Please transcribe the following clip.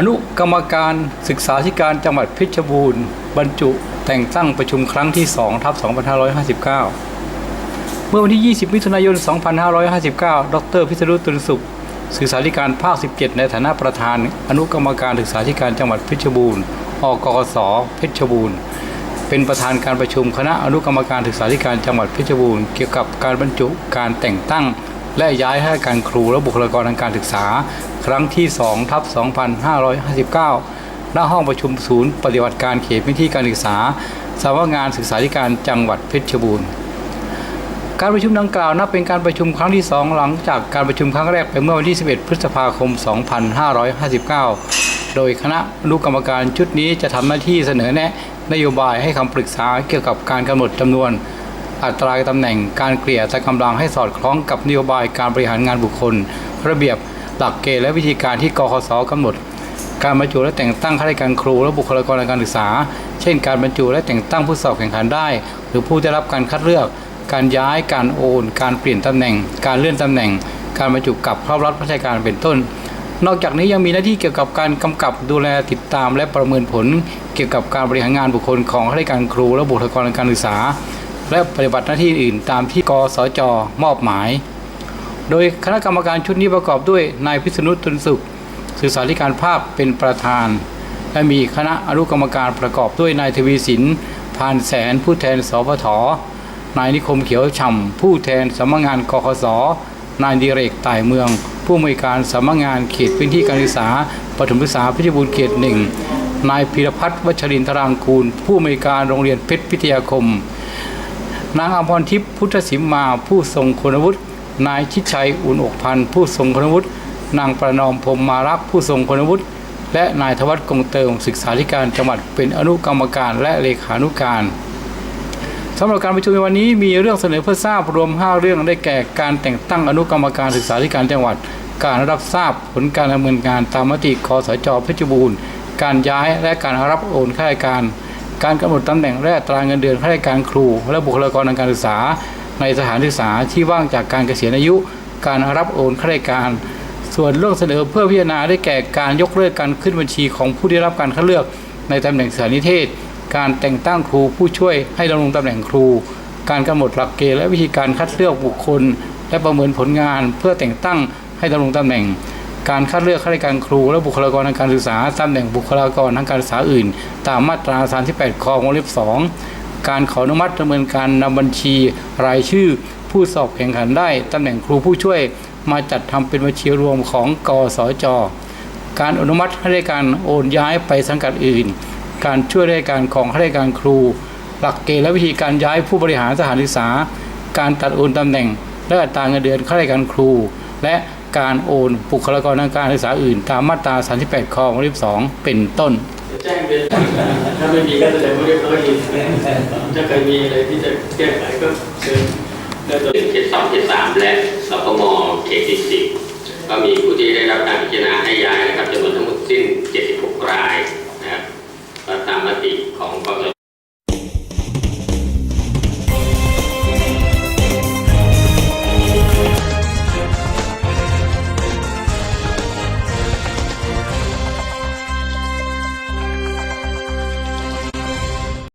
อนุกรรมการศึกษาธิการจังหวัดเพชรบูรณ์ บรรจุแต่งตั้งประชุมครั้งที่2ทับ2559 เมื่อวันที่ 20 มิถุนายน 2559 ดร พิษณุตุลสุขศึกษาธิการภาค 17 ในฐานะประธาน อนุกรรมการศึกษาธิการจังหวัดเพชรบูรณ์ อกกส เพชรบูรณ์ เป็นประธานการประชุมคณะอนุกรรมการศึกษาธิการจังหวัดเพชรบูรณ์เกี่ยวกับการบรรจุการแต่งตั้ง และย้ายให้การครูและบุคลากรทางการศึกษา ครั้งที่2ทับ2559 ณ ห้องประชุมศูนย์ปฏิบัติการเขตพื้นที่การศึกษาสำนักงานศึกษาธิการจังหวัดเพชรบูรณ์ การประชุมดังกล่าวนับเป็นการประชุมครั้งที่ 2 หลังจากการประชุมครั้งแรกไปเมื่อวันที่ 11 พฤษภาคม 2559 โดยคณะอนุกรรมการชุดนี้จะทำหน้าที่เสนอแนะนโยบายให้คำปรึกษาเกี่ยวกับการกำหนดจำนวน อัตราตำแหน่งการเกลี่ยแต่กำลังให้สอดคล้องกับนโยบายการบริหารงานบุคคล ระเบียบหลักเกณฑ์และวิธีการที่กคสกำหนด การบรรจุและแต่งตั้งข้าราชการครูและบุคลากรทางการศึกษา เช่น การบรรจุและแต่งตั้งผู้สอบแข่งขันได้ หรือผู้ได้รับการคัดเลือก การย้ายการโอน การเปลี่ยนตำแหน่ง การเลื่อนตำแหน่ง การบรรจุกับเข้ารับราชการเป็นต้น นอกจากนี้ยังมีหน้าที่เกี่ยวกับการกำกับดูแลติดตามและประเมินผล เกี่ยวกับการบริหารงานบุคคลของข้าราชการครูและบุคลากรทางการศึกษา และปฏิบัติหน้าที่อื่นตามที่กสจมอบหมาย โดยคณะกรรมการชุดนี้ประกอบด้วยนายพิษณุตุลสุขศึกษาธิการภาพเป็นประธาน และมีคณะอนุกรรมการประกอบด้วยนายทวีสินพานแสนผู้แทนสพทนายนิคมเขียวฉ่ำผู้แทนสำนักงานกคสนายดิเรกต่ายเมือง ผู้อำนวยการสำนักงานเขตพื้นที่การศึกษาปฐมศึกษาเพชรบูรณ์เขตหนึ่งนายพีรพัฒน์วัชรินทรางคูล ผู้อำนวยการโรงเรียนเพชรพิทยาคม นางอภรทิพย์พุทธสิมมาผู้ทรงคุณวุฒินายชิดชัยอุ่นอกพันธ์ผู้ทรงคุณวุฒินางประนอมพรมมารักผู้ทรงคุณวุฒิและนายธวัฒน์กงเติมศึกษาธิการจังหวัดเป็นอนุกรรมการและเลขานุการสำหรับการประชุมในวันนี้มีเรื่องเสนอเพื่อทราบรวม 5 เรื่องได้แก่การแต่งตั้งอนุกรรมการศึกษาธิการจังหวัด การรับทราบผลการดำเนินงานตามมติคอสจเพชรบูรณ์ การย้ายและการรับโอนข้าราชการ การกำหนดตำแหน่งและอัตราเงินเดือนข้าราชการครู และบุคลากรทางการศึกษา ในสถานศึกษาที่ว่างจากการเกษียณอายุ การรับโอนข้าราชการ ส่วนเรื่องเสนอเพื่อพิจารณาได้แก่การยกเลิกการขึ้นบัญชีของผู้ได้รับการคัดเลือก ในตำแหน่งสานิเทศ การแต่งตั้งครูผู้ช่วยให้ดำรงตำแหน่งครู การกำหนดหลักเกณฑ์และวิธีการคัดเลือกบุคคล และประเมินผลงานเพื่อแต่งตั้งให้ดำรงตำแหน่ง การคัดเลือกข้าราชการครู และบุคลากรทางการศึกษาตำแหน่งบุคลากรทางการศึกษาอื่น ตามมาตรา 38ควงเล็บ 2 การขออนุมัติดำเนินการนำบัญชีรายชื่อ ผู้สอบแข่งขันได้ตำแหน่งครูผู้ช่วย มาจัดทำเป็นบัญชีรวมของกสจ การอนุมัติให้ราชการโอนย้ายไปสังกัดอื่น การช่วยราชการของข้าราชการครู หลักเกณฑ์และวิธีการย้ายผู้บริหารสถานศึกษา การตัดโอนตำแหน่งและอัตราเงินเดือนข้าราชการครู และ การโอนบุคลากรทางการศึกษาอื่น ตามมาตรา 38ข้อวงเล็บ2เป็นต้นจะแจ้งเป็นถ้าไม่มีก็แสดงว่าเรียบร้อยดีถ้าใครมีอะไรที่จะแก้ไขก็เชิญเขตสองเขสามและสพมเขตที่สิบก็มีผู้ที่ได้รับการพิจารณาให้ย้ายนะครับจำนวนทั้งหมดสิ้น 76 รายนะครับตามมติของกส